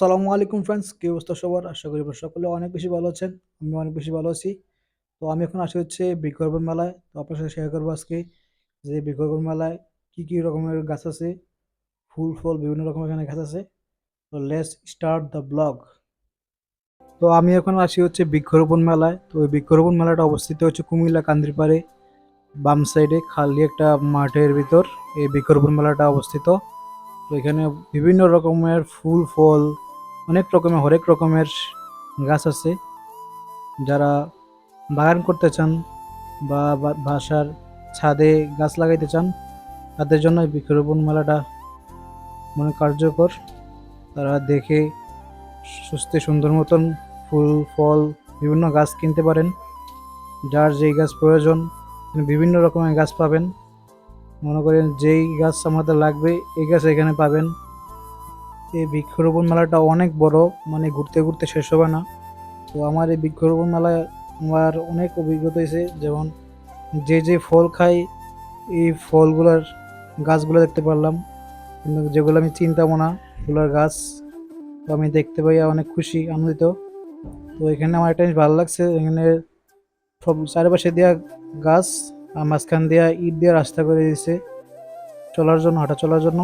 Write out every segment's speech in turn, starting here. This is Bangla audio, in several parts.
আসসালামু আলাইকুম ফ্রেন্ডস কি অবস্থা সবার? আশা করি সকলে অনেক বেশি ভালো আছেন আমি অনেক বেশি ভালো আছি। তো আমি এখন আসি হচ্ছে বৃক্ষরোপণ মেলায়। তো আপনার সাথে শেয়ার করব আজকে যে বৃক্ষরোপণ মেলায় কী কী রকমের গাছ আছে, ফুল, ফল, বিভিন্ন রকমের এখানে গাছ আছে। তো লেটস স্টার্ট দ্য ব্লগ তো আমি এখন আসি হচ্ছে বৃক্ষরোপণ মেলায়। তো ওই বৃক্ষরোপণ মেলাটা অবস্থিত হচ্ছে কুমিল্লা কান্দিরপাড়ে বাম সাইডে খালি একটা মাঠের ভিতর। এই বৃক্ষরোপণ মেলাটা অবস্থিত। তো এখানে বিভিন্ন রকমের ফুল, ফল অনেক রকমের হরেক রকমের গাছ আছে। যারা বাগান করতে চান বা বাসার ছাদে গাছ লাগাইতে চান, তাদের জন্য বৃক্ষরোপণ মেলাটা মনে কার্যকর। তারা দেখে সুস্থে সুন্দর মতন ফুল, ফল, বিভিন্ন গাছ কিনতে পারেন। যার যেই গাছ প্রয়োজন বিভিন্ন রকমের গাছ পাবেন। মনে করেন যেই গাছ আমাদের লাগবে, এই গাছ এখানে পাবেন। এই বৃক্ষরোপণ মেলাটা অনেক বড় মানে ঘুরতে ঘুরতে শেষ হবে না। তো আমার এই বৃক্ষরোপণ মেলায় আমার অনেক অভিজ্ঞতা হয়েছে, যেমন যে যে ফল খাই, এই ফলগুলোর গাছগুলো দেখতে পারলাম। কিন্তু যেগুলো আমি চিনতামও না ফুলের গাছ তো আমি দেখতে পাই অনেক খুশি, আনন্দিত। তো এখানে আমার একটা জিনিস ভালো লাগছে, এখানে সব চারিপাশে দেওয়া গাছ, আর মাঝখান দিয়া ইট দিয়ে রাস্তা করে দিয়েছে, চলার জন্য, হাঁটা চলার জন্য।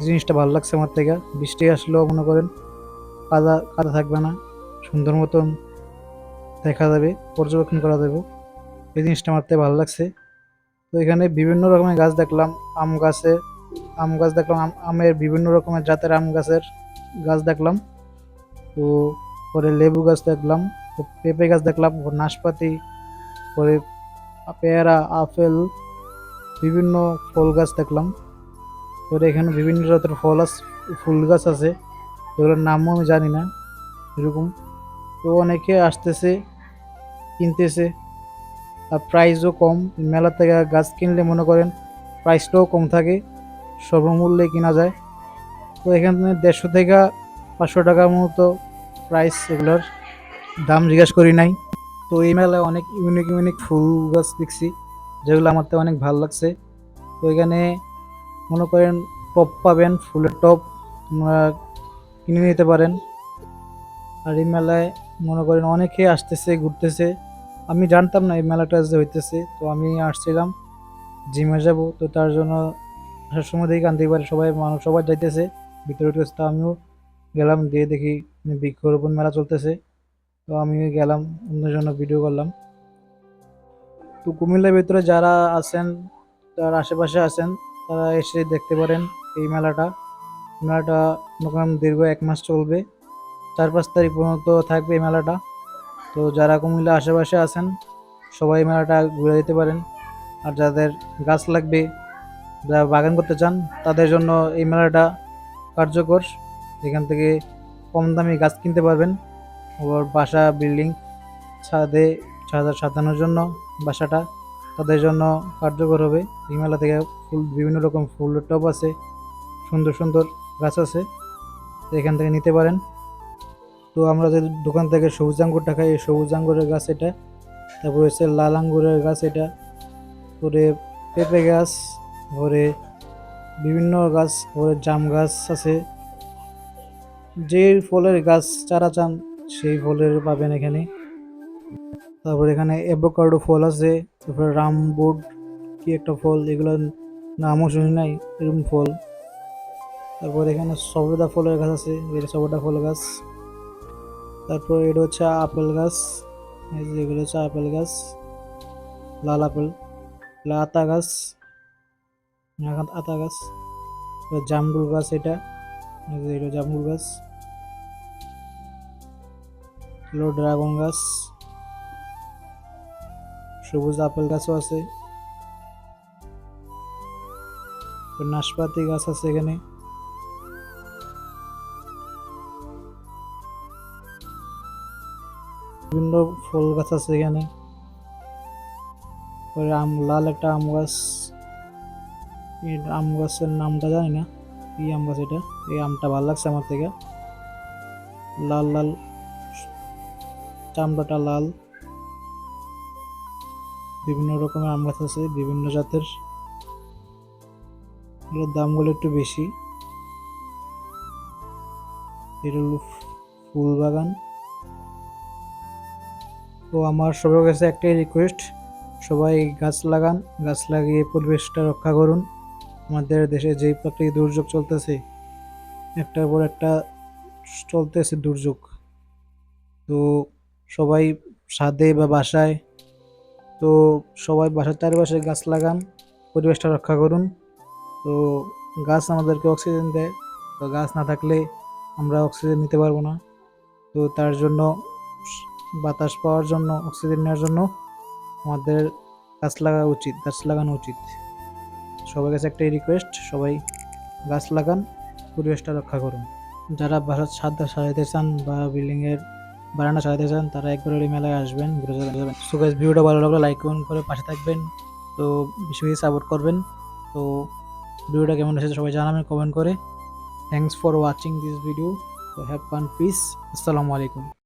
জিনিসটা ভালো লাগছে আমার থেকে। বৃষ্টি আসলেও মনে করেন কাদা কাদা থাকবে না। সুন্দর মতন দেখা যাবে, পর্যবেক্ষণ করা যাবে। এই জিনিসটা আমার থেকে ভালো লাগছে। তো এখানে বিভিন্ন রকমের গাছ দেখলাম, আম গাছে, আম গাছ দেখলাম, আম- আমের বিভিন্ন রকমের জাতের আম গাছের গাছ দেখলাম। তো পরে লেবু গাছ দেখলাম পেঁপে গাছ দেখলাম নাশপাতি, পরে পেয়ারা, আপেল, বিভিন্ন ফল গাছ দেখলাম। পরে এখানে বিভিন্ন জাতের ফল ফুল গাছ আছে। এগুলোর নামও আমি জানি না, এরকম। তো অনেকে আসতেছে, কিনতেছে। আর প্রাইসও কম। মেলা থেকে গাছ কিনলে মনে করেন প্রাইসটাও কম থাকে, সর্বমূল্যে কিনা যায়। তো এখানে দেড়শো থেকে পাঁচশো টাকার মতো প্রাইস এগুলোর দাম জিজ্ঞাসা করি নাই। তো এই মেলায় অনেক ইউনিক ইউনিক ফুল গাছ দেখছি, যেগুলো আমার তো অনেক ভালো লাগছে। তো এখানে মনে করেন টপ পাবেন, ফুলের টপ কিনে নিতে পারেন। আর এই মেলায় মনে করেন অনেকে আসতেছে, ঘুরতেছে। আমি জানতাম না এই মেলাটা যে হইতেছে, তো আমি আসছিলাম, জিমে যাব। তো তার জন্য আসার সময় দেখি কান্দি পারে সবাই, মানুষ সবাই যাইতেছে। ভিতরে উঠতেছে তো আমিও গেলাম দিয়ে দেখি বৃক্ষরোপণ মেলা চলতেছে। তো আমি গেলাম, অন্যের জন্য ভিডিও করলাম। তো কুমিল্লার ভিতরে যারা আছেন, তার আশেপাশে আছেন তারা এসে দেখতে পারেন এই মেলাটা। মেলাটা করেন দীর্ঘ এক মাস চলবে। চার পাঁচ তারিখ পর্যন্ত থাকবে এই মেলাটা। তো যারা কুমিল্লা আশেপাশে আছেন, সবাই মেলাটা ঘুরে যেতে পারেন। আর যাদের গাছ লাগবে, যারা বাগান করতে চান, তাদের জন্য এই মেলাটা কার্যকর। এখান থেকে কম দামি গাছ কিনতে পারবেন। ওর বাসা, বিল্ডিং, ছাদে ছাদ সাজানোর জন্য বাসাটা। তাদের জন্য কার্যকর হবে। মেলা থেকে ফুল, বিভিন্ন রকম ফুলের টব আছে, সুন্দর সুন্দর গাছ আছে, এখান থেকে নিতে পারেন। তো আমরা যে দোকান থেকে সবুজ আঙ্গুরটা খাই, এই সবুজ আঙ্গুরের গাছ এটা, তারপরে হচ্ছে লাল আঙ্গুরের গাছ এটা পরে পেঁপে গাছ পরে বিভিন্ন গাছ পরে জাম গাছ আছে। যে ফলের গাছ চারা চান, সেই ফলের পাবেন এখানে। তারপর এখানে অ্যাভোকাডো ফল আছে, তারপরে রামবুড কি একটা ফল, এগুলো নামও শুনি নাই, এরকম ফল। তারপর এখানে সবেদা ফলের গাছ আছে এটা সবেদা ফল গাছ। তারপর এটা হচ্ছে আপেল গাছ, এই যে এগুলো হচ্ছে আপেল গাছ, লাল আপেল আতা গাছ আতা গাছ জামরুল গাছ এটা এটা জামরুল গাছ। ড্রাগন গাছ। সবুজ আপেল গাছও আছে। নাশপাতি গাছ আছে এখানে। বিভিন্ন ফল গাছ আছে এখানে। পরে আম, লাল একটা আম গাছ। আম গাছের নামটা জানি না। কি আম গাছ এটা? এই আমটা ভালো লাগছে আমার থেকে। লাল লাল। চামড়াটা লাল। বিভিন্ন রকমের আম গাছ আছে, বিভিন্ন জাতের। এগুলোর দামগুলো একটু বেশি। এটা ফুল বাগান। তো আমার সবার কাছে একটাই রিকোয়েস্ট সবাই গাছ লাগান, গাছ লাগিয়ে পরিবেশটা রক্ষা করুন। আমাদের দেশে যেই প্রাকৃতিক দুর্যোগ চলতেছে, একটার পর একটা চলতেছে দুর্যোগ। তো সবাই ছাদে বা বাসায় তো সবাই বাসার চারপাশে গাছ লাগান, পরিবেশটা রক্ষা করুন। তো গাছ আমাদেরকে অক্সিজেন দেয়, তো গাছ না থাকলে আমরা অক্সিজেন নিতে পারব না। তো তার জন্য, বাতাস পাওয়ার জন্য, অক্সিজেন নেওয়ার জন্য আমাদের গাছ লাগা উচিত, গাছ লাগানো উচিত। সবার কাছে একটাই রিকোয়েস্ট সবাই গাছ লাগান, পরিবেশটা রক্ষা করুন। যারা বাসার ছাদ সাজাতে চান বা বিল্ডিংয়ের বারান্দা সাজাতে চান, তারা একবার ওই মেলায় আসবেন, ঘুরে যাবেন। সো গাইস ভিডিওটা ভালো লাগলে লাইক কমেন্ট করে পাশে থাকবেন। তো বেশি বেশি সাপোর্ট করবেন। তো ভিডিওটা কেমন হয়েছে সবাই জানাবেন কমেন্ট করে। Thanks for watching this video have fun peace আসসালামু আলাইকুম